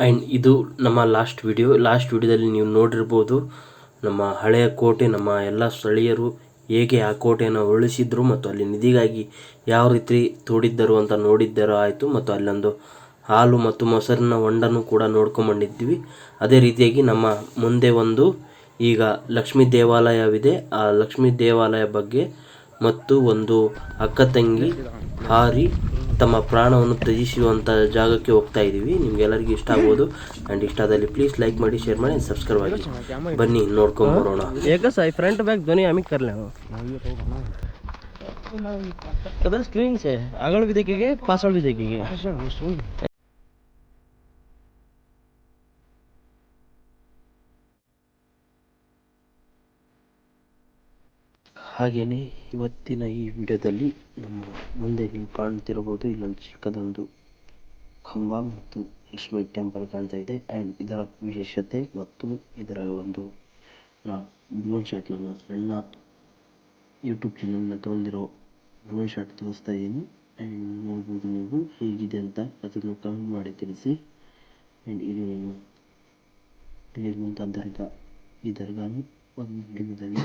And ಇದು ನಮ್ಮ last video last ವಿಡಿಯೋದಲ್ಲಿ ನೀವು ನೋಡಿರ್ಬೋದು, ನಮ್ಮ ಹಳೆಯ ಕೋಟೆ, ನಮ್ಮ ಎಲ್ಲ ಸ್ಥಳೀಯರು ಹೇಗೆ ಆ ಕೋಟೆಯನ್ನು ಉಳಿಸಿದ್ರು ಮತ್ತು ಅಲ್ಲಿ ನಿಧಿಗಾಗಿ ಯಾವ ರೀತಿ ತೋಡಿದ್ದರು ಅಂತ ನೋಡಿದ್ದರು ಆಯಿತು. ಮತ್ತು ಅಲ್ಲೊಂದು ಹಾಲು ಮತ್ತು ಮೊಸರಿನ ಹೊಂಡನ್ನು ಕೂಡ ನೋಡ್ಕೊಂಬಂದಿದ್ವಿ. ಅದೇ ರೀತಿಯಾಗಿ ನಮ್ಮ ಮುಂದೆ ಒಂದು ಈಗ ಲಕ್ಷ್ಮೀ ದೇವಾಲಯವಿದೆ. ಆ ಲಕ್ಷ್ಮೀ ದೇವಾಲಯ ಬಗ್ಗೆ ಮತ್ತು ಒಂದು ಅಕ್ಕ ತಂಗಿ ಹಾರಿ ತಮ್ಮ ಪ್ರಾಣವನ್ನು ತ್ಯಜಿಸುವಂಥ ಜಾಗಕ್ಕೆ ಹೋಗ್ತಾ ಇದ್ದೀವಿ ನಿಮ್ಗೆಲ್ಲರಿಗೂ ಇಷ್ಟ ಆಗ್ಬೋದು ಆ್ಯಂಡ್ ಇಷ್ಟ ಆದಲ್ಲಿ ಪ್ಲೀಸ್ ಲೈಕ್ ಮಾಡಿ ಶೇರ್ ಮಾಡಿ ಸಬ್ಸ್ಕ್ರೈಬ್ ಆಗಿ ಬನ್ನಿ ನೋಡ್ಕೊಂಡು ಬರೋಣ एकच आहे फ्रंट बॅक दोन्ही आम्ही करले कदा स्ट्रिंग्स आहे आगळ भी देखेंगे पाछळ भी देखेंगे ಹಾಗೆಯೇ ಇವತ್ತಿನ ಈ ವಿಡಿಯೋದಲ್ಲಿ ನಮ್ಮ ಮುಂದೆ ನೀವು ಕಾಣ್ತಿರಬಹುದು ಇಲ್ಲೊಂದು ಚಿಕ್ಕದೊಂದು ಕಂಬ ಮತ್ತು ಲಕ್ಷ್ಮಿ ಟೆಂಪಲ್ ಕಾಣ್ತಾ ಇದೆ. ಆ್ಯಂಡ್ ಇದರ ವಿಶೇಷತೆ ಮತ್ತು ಇದರ ಒಂದು ಡ್ರೋನ್ ಶಾಟ್ ನನ್ನ ಸಣ್ಣ ಯೂಟ್ಯೂಬ್ ಚಾನಲ್ನ ತಗೊಂಡಿರೋ ಡ್ರೋನ್ ಶಾಟ್ ತೋರಿಸ್ತಾ ಇದ್ದೀನಿ. ಆ್ಯಂಡ್ ನೋಡ್ಬೋದು ನೀವು ಹೇಗಿದೆ ಅಂತ ಅದನ್ನು ಕಮೆಂಟ್ ಮಾಡಿ ತಿಳಿಸಿ. ಆ್ಯಂಡ್ ಇದು ಇಲ್ಲಿರುವಂಥ ದರ್ಗಾ. ಈ ದರ್ಗಾನು ಒಂದು ದಿನದಲ್ಲಿ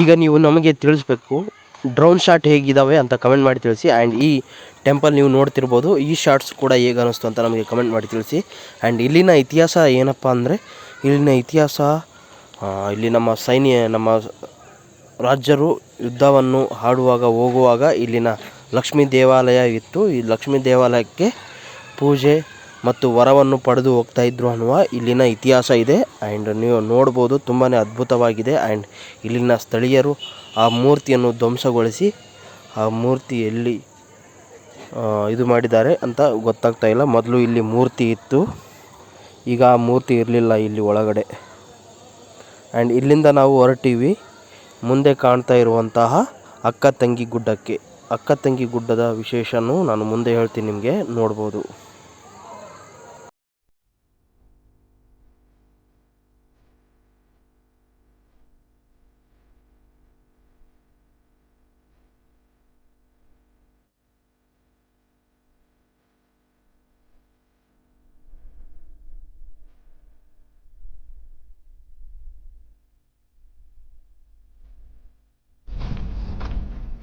ಈಗ. ನೀವು ನಮಗೆ ತಿಳಿಸ್ಬೇಕು ಡ್ರೋನ್ ಶಾಟ್ ಹೇಗಿದ್ದಾವೆ ಅಂತ ಕಮೆಂಟ್ ಮಾಡಿ ತಿಳಿಸಿ ಆ್ಯಂಡ್ ಈ ಟೆಂಪಲ್ ನೀವು ನೋಡ್ತಿರ್ಬೋದು, ಈ ಶಾರ್ಟ್ಸ್ ಕೂಡ ಹೇಗೆ ಅನ್ನಿಸ್ತು ಅಂತ ನಮಗೆ ಕಮೆಂಟ್ ಮಾಡಿ ತಿಳಿಸಿ. ಆ್ಯಂಡ್ ಇಲ್ಲಿನ ಇತಿಹಾಸ ಏನಪ್ಪ ಅಂದರೆ, ಇಲ್ಲಿನ ಇತಿಹಾಸ ಇಲ್ಲಿ ನಮ್ಮ ಸೈನ್ಯ, ನಮ್ಮ ರಾಜ್ಯರು ಯುದ್ಧವನ್ನು ಆಡುವಾಗ ಹೋಗುವಾಗ ಇಲ್ಲಿನ ಲಕ್ಷ್ಮೀ ದೇವಾಲಯ ಇತ್ತು. ಈ ಲಕ್ಷ್ಮೀ ದೇವಾಲಯಕ್ಕೆ ಪೂಜೆ ಮತ್ತು ವರವನ್ನು ಪಡೆದು ಹೋಗ್ತಾ ಇದ್ರು ಅನ್ನುವ ಇಲ್ಲಿನ ಇತಿಹಾಸ ಇದೆ. ಆ್ಯಂಡ್ ನೀವು ನೋಡ್ಬೋದು ತುಂಬಾ ಅದ್ಭುತವಾಗಿದೆ. ಆ್ಯಂಡ್ ಇಲ್ಲಿನ ಸ್ಥಳೀಯರು ಆ ಮೂರ್ತಿಯನ್ನು ಧ್ವಂಸಗೊಳಿಸಿ ಆ ಮೂರ್ತಿ ಎಲ್ಲಿ ಇದು ಮಾಡಿದ್ದಾರೆ ಅಂತ ಗೊತ್ತಾಗ್ತಾ ಇಲ್ಲ. ಮೊದಲು ಇಲ್ಲಿ ಮೂರ್ತಿ ಇತ್ತು. ಈಗ ಆ ಮೂರ್ತಿ ಇರಲಿಲ್ಲ ಇಲ್ಲಿ ಒಳಗಡೆ. ಆ್ಯಂಡ್ ಇಲ್ಲಿಂದ ನಾವು ಹೊರಟೀವಿ. ಮುಂದೆ ಕಾಣ್ತಾ ಇರುವಂತಹ ಅಕ್ಕ ತಂಗಿ ಗುಡ್ಡಕ್ಕೆ. ಅಕ್ಕ ತಂಗಿ ಗುಡ್ಡದ ವಿಶೇಷನು ನಾನು ಮುಂದೆ ಹೇಳ್ತೀನಿ ನಿಮಗೆ ನೋಡ್ಬೋದು.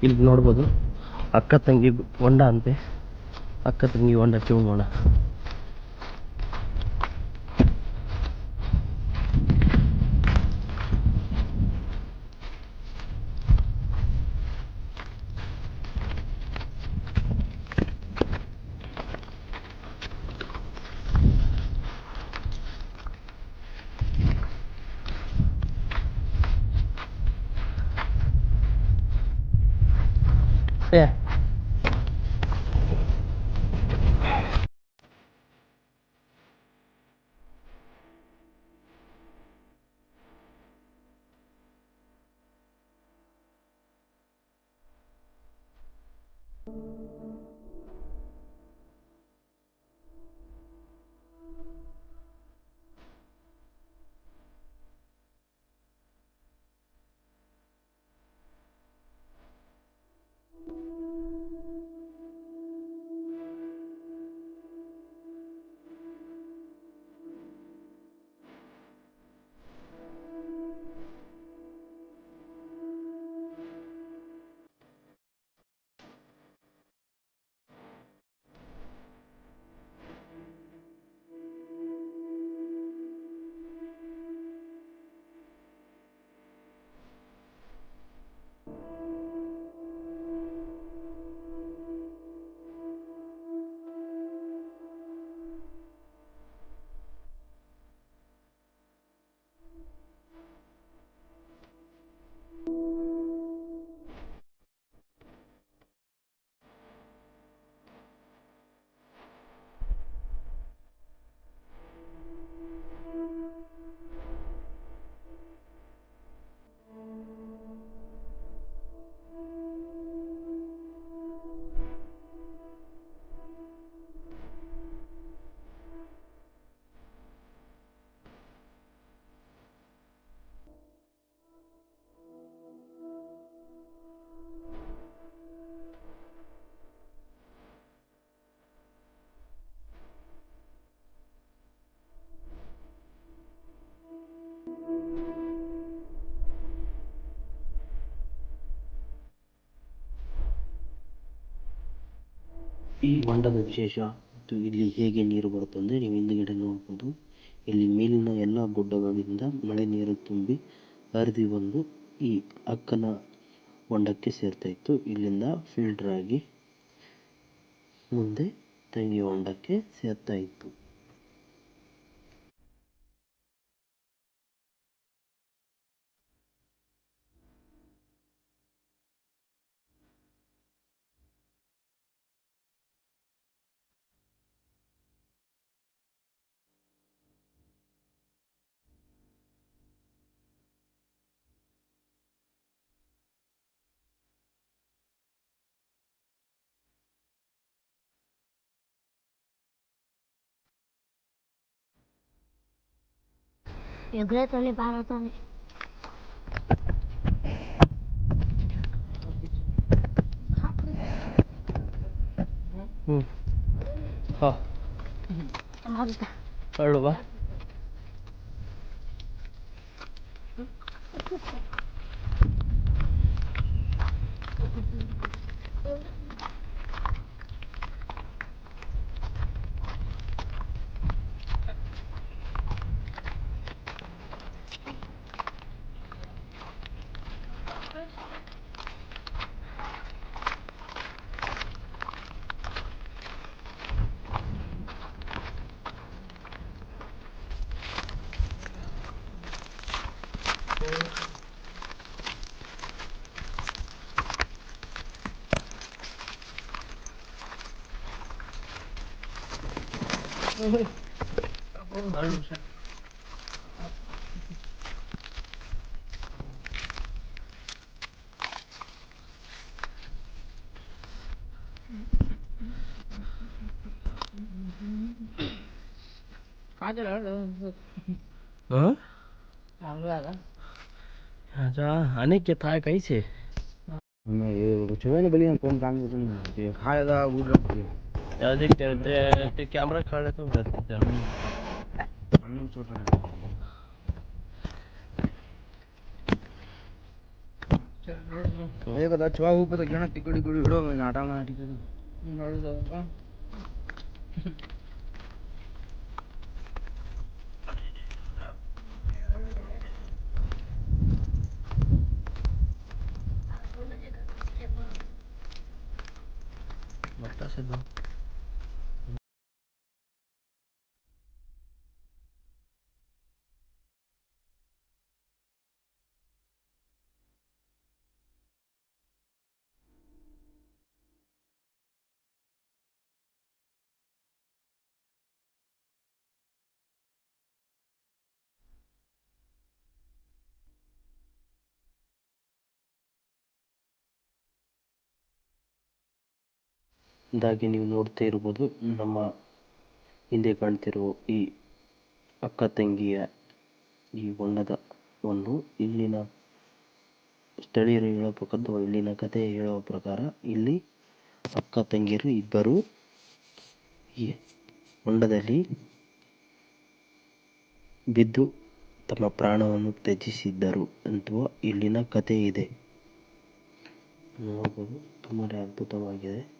ಇಲ್ಲಿ ನೋಡ್ಬೋದು. ಅಕ್ಕ ತಂಗಿ ಹೊಂಡ ಅಂತೆ. ಅಕ್ಕ ತಂಗಿ ಹೊಂಡ ತಿಳ್ಮೋಣ yeah. ಈ ಹೊಂಡದ ವಿಶೇಷ ಮತ್ತು ಇಲ್ಲಿ ಹೇಗೆ ನೀರು ಬರುತ್ತೆ ಅಂದರೆ ನೀವು ಹಿಂದುಗಡೆ ನೋಡ್ಬೋದು. ಇಲ್ಲಿ ಮೇಲಿನ ಎಲ್ಲ ಗುಡ್ಡಗಳಿಂದ ಮಳೆ ನೀರು ತುಂಬಿ ಹರಿದು ಬಂದು ಈ ಅಕ್ಕನ ಹೊಂಡಕ್ಕೆ ಸೇರ್ತಾ ಇತ್ತು. ಇಲ್ಲಿಂದ ಫಿಲ್ಟರ್ ಆಗಿ ಮುಂದೆ ತಂಗಿ ಹೊಂಡಕ್ಕೆ ಸೇರ್ತಾ ಇತ್ತು. 왜 그랬더니 말하더니 응. 가. 나가주다. 빨로 봐. 응? 가져라 그래. 어? આવડવા હા જા આને કે થાય કઈ છે મેં જોવે ને બલી કોણ કામ ખાયદા ગુડ Ya siktir. Det kamera kvar det tog det. Nu tog det. એ કદાચ છવા ઉપર તો ઘણા ટીકડી ગુડી ઉડો નાટા નાટી કરી ಇದಾಗಿ ನೀವು ನೋಡ್ತಾ ಇರ್ಬೋದು. ನಮ್ಮ ಹಿಂದೆ ಕಾಣ್ತಿರುವ ಈ ಅಕ್ಕ ತಂಗಿಯ ಈ ಹೊಂಡದವನ್ನು ಇಲ್ಲಿನ ಸ್ಥಳೀಯರು ಹೇಳೋ ಪ್ರಕಾರ ಇಲ್ಲಿನ ಕಥೆ ಹೇಳುವ ಪ್ರಕಾರ ಇಲ್ಲಿ ಅಕ್ಕ ತಂಗಿಯರು ಇಬ್ಬರು ಈ ಹೊಂಡದಲ್ಲಿ ಬಿದ್ದು ತಮ್ಮ ಪ್ರಾಣವನ್ನು ತ್ಯಜಿಸಿದ್ದರು ಅಂತುವ ಇಲ್ಲಿನ ಕಥೆ ಇದೆ. ನೋಡಬಹುದು ತುಂಬಾ ಅದ್ಭುತವಾಗಿದೆ.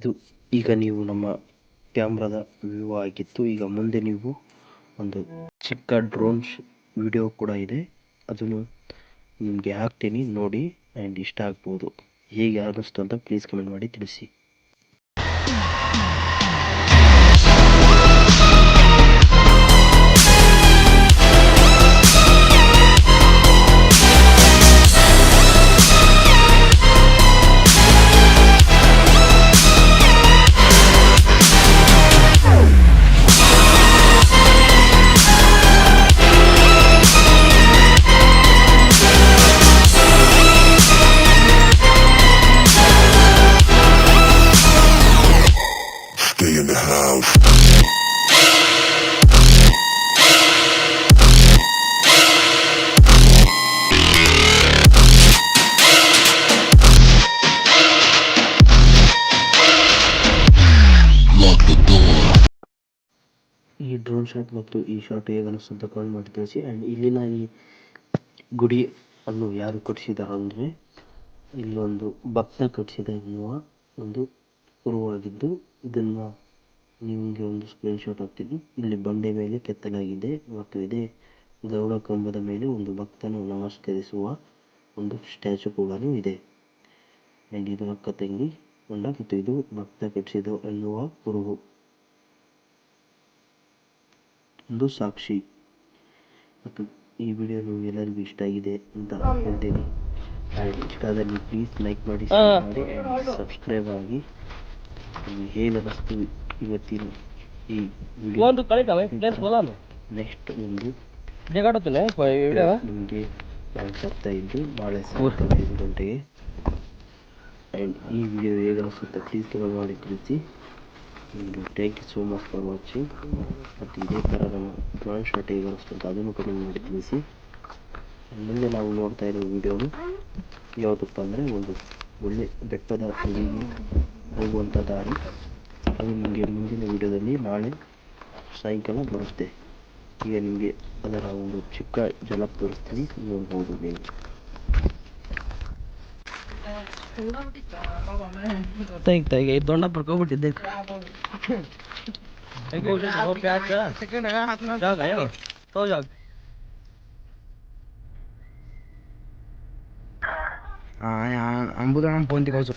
ಇದು ಈಗ ನೀವು ನಮ್ಮ ಕ್ಯಾಮ್ರಾದ ವ್ಯೂ ಆಗಿತ್ತು. ಈಗ ಮುಂದೆ ನೀವು ಒಂದು ಚಿಕ್ಕ ಡ್ರೋನ್ ವಿಡಿಯೋ ಕೂಡ ಇದೆ. ಅದನ್ನು ನಿಮಗೆ ಹಾಕ್ತೀನಿ, ನೋಡಿ, ಆ್ಯಂಡ್ ಇಷ್ಟ ಆಗ್ಬೋದು. ಹೇಗೆ ಅನ್ನಿಸ್ತು ಅಂತ ಪ್ಲೀಸ್ ಕಮೆಂಟ್ ಮಾಡಿ ತಿಳಿಸಿ. ಮತ್ತು ಈ ಶಾಟ್ ಹೇಗೆ ಅನಿಸ್ತು ಅಂತ ಕಾಲ್ ಮಾಡಿ ತಿಳಿಸಿ. ಆ್ಯಂಡ್ ಇಲ್ಲಿನ ಈ ಗುಡಿ ಅನ್ನು ಯಾರು ಕಟ್ಟಿಸಿದ್ದಾರೆ ಅಂದರೆ ಇಲ್ಲೊಂದು ಭಕ್ತ ಕಟ್ಟಿಸಿದ ಎನ್ನುವ ಒಂದು ಉರುವಾಗಿದ್ದು ಇದನ್ನು ನಿಮಗೆ ಒಂದು ಸ್ಕ್ರೀನ್ ಶಾಟ್ ಹಾಕ್ತೀನಿ ಇಲ್ಲಿ ಬಂಡೆ ಮೇಲೆ ಕೆತ್ತಲಾಗಿದೆ, ಮತ್ತು ಇದೇ ಗರುಡ ಕಂಬದ ಮೇಲೆ ಒಂದು ಭಕ್ತನು ನಮಸ್ಕರಿಸುವ ಒಂದು ಸ್ಟ್ಯಾಚು ಕೂಡ ಇದೆ. ಆ್ಯಂಡ್ ಇದು ಅಕ್ಕ ತಂಗಿ ಹೊಂಡ ಇದು ಭಕ್ತ ಕಟ್ಟಿಸಿದ ಎನ್ನುವ ಕುರುಹು ಒಂದು ಸಾಕ್ಷಿ. ಮತ್ತು ಈ ವಿಡಿಯೋ ಎಲ್ಲರಿಗೂ ಇಷ್ಟ ಆಗಿದೆ ಅಂತ ಹೇಳ್ತೀನಿ. ಇಷ್ಟ ಆದಲ್ಲಿ ಪ್ಲೀಸ್ ಲೈಕ್ ಮಾಡಿ ಮಾಡಿ ಆ್ಯಂಡ್ ಸಬ್ಸ್ಕ್ರೈಬ್ ಆಗಿ. ನಿಮಗೆ ಏನು ಅನ್ನಿಸ್ತು ಇವತ್ತಿನ ಈ ವಿಡಿಯೋ ನೆಕ್ಸ್ಟ್ ಒಂದು ನಿಮಗೆ ಬರ್ತಾ ಇದ್ದು ನಾಳೆ ಸಾಯಂಕಾಲ ಐದು ಗಂಟೆಗೆ. ಆ್ಯಂಡ್ ಈ ವಿಡಿಯೋ ಹೇಗೆ ಅನಿಸುತ್ತೆ ಪ್ಲೀಸ್ ಕಮೆಂಟ್ ಮಾಡಿ ತಿಳಿಸಿ. Thank you so much for watching ಮತ್ತು ಇದೇ ಥರ ನಮ್ಮ ಡ್ರಾಯಿಂಗ್ ಶಾರ್ಟ್ ಹೇಗೆ ಬರುತ್ತೆ ಅದನ್ನು ಕಮೆಂಟ್ ಮಾಡಿ ತಿಳಿಸಿ. ಮುಂದೆ ನಾವು ನೋಡ್ತಾ ಇರೋ ವಿಡಿಯೋನು ಯಾವುದಪ್ಪ ಅಂದರೆ ಒಂದು ಒಳ್ಳೆ ಬೆಟ್ಟದ ಅಲ್ಲಿಗೆ ಹೋಗುವಂಥ ದಾರಿ. ಅದು ನಿಮಗೆ ಮುಂದಿನ ವಿಡಿಯೋದಲ್ಲಿ ನಾಳೆ ಸಾಯಂಕಾಲ ಬರುತ್ತೆ. ಈಗ ನಿಮಗೆ ಅದರ ಒಂದು ಚಿಕ್ಕ ಜಲಕ್ ತೋರಿಸ್ತೀನಿ. ನೋಡ್ಬೋದು ನೀವು. Think they gave don't up over did they? They go just hope that. Second, I have not. Jog, I know. So jog. Ah, yeah, I'm good on Pontico's.